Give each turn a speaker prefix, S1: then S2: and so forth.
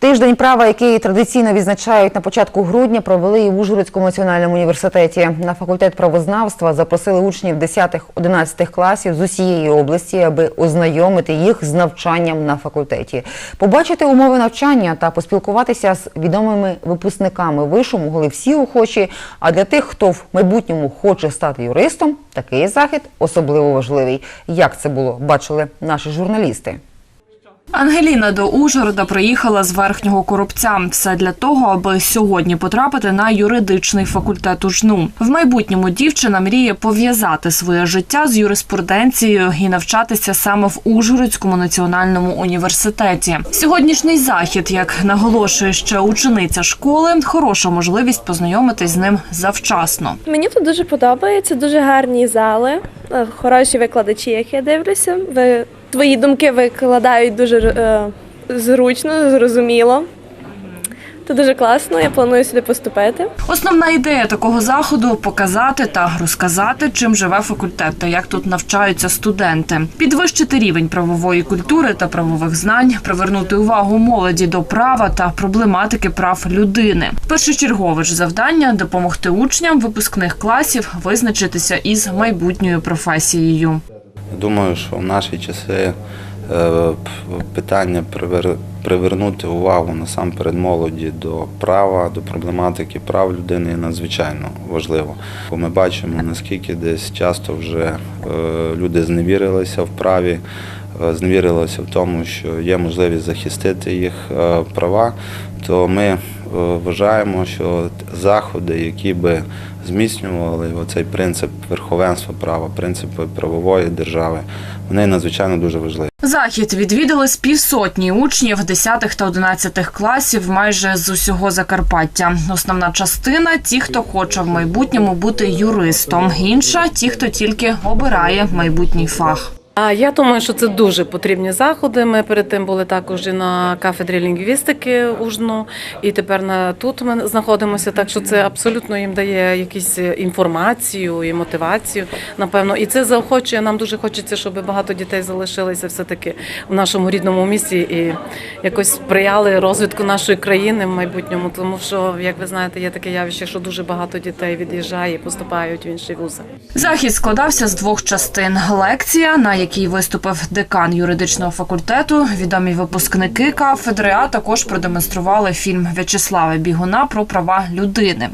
S1: Тиждень права, який традиційно відзначають на початку грудня, провели і в Ужгородському національному університеті. На факультет правознавства запросили учнів 10-11 класів з усієї області, аби ознайомити їх з навчанням на факультеті, побачити умови навчання та поспілкуватися з відомими випускниками вишу могли всі охочі. А для тих, хто в майбутньому хоче стати юристом, такий захід особливо важливий. Як це було, бачили наші журналісти.
S2: Ангеліна до Ужгорода приїхала з верхнього коробця. Все для того, аби сьогодні потрапити на юридичний факультет УЖНУ. В майбутньому дівчина мріє пов'язати своє життя з юриспруденцією і навчатися саме в Ужгородському національному університеті. Сьогоднішній захід, як наголошує ще учениця школи, хороша можливість познайомитись з ним завчасно.
S3: Мені тут дуже подобається, дуже гарні зали, е, хороші викладачі, як я дивлюся. Ви твої думки викладають дуже е, зручно, зрозуміло. Це дуже класно. Я планую сюди поступити.
S2: Основна ідея такого заходу показати та розказати, чим живе факультет та як тут навчаються студенти, підвищити рівень правової культури та правових знань, привернути увагу молоді до права та проблематики прав людини. Першочергове ж завдання допомогти учням випускних класів визначитися із майбутньою професією.
S4: Думаю, що в наші часи е, питання привернути увагу насамперед молоді до права, до проблематики прав людини надзвичайно важливо. Бо ми бачимо, наскільки десь часто вже е, люди зневірилися в праві, е, зневірилися в тому, що є можливість захистити їх права, то ми вважаємо, що заходи, які би зміцнювали оцей принцип верховенства права, принципи правової держави, вони надзвичайно дуже важливі.
S2: Захід відвідали з півсотні учнів 10 та 11 класів майже з усього Закарпаття. Основна частина ті, хто хоче в майбутньому бути юристом. Інша ті, хто тільки обирає майбутній фах.
S5: А я думаю, що це дуже потрібні заходи. Ми перед тим були також і на кафедрі лінгвістики УЖНУ, і тепер на тут ми знаходимося. Так що це абсолютно їм дає якусь інформацію і мотивацію. Напевно, і це заохочує. Нам дуже хочеться, щоб багато дітей залишилися все таки в нашому рідному місті і якось сприяли розвитку нашої країни в майбутньому. Тому що, як ви знаєте, є таке явище, що дуже багато дітей від'їжджає і поступають в інші вузи.
S2: Захід складався з двох частин: лекція, на якій виступив декан юридичного факультету, відомі випускники кафедри, а також продемонстрували фільм В'ячеслава Бігуна про права людини.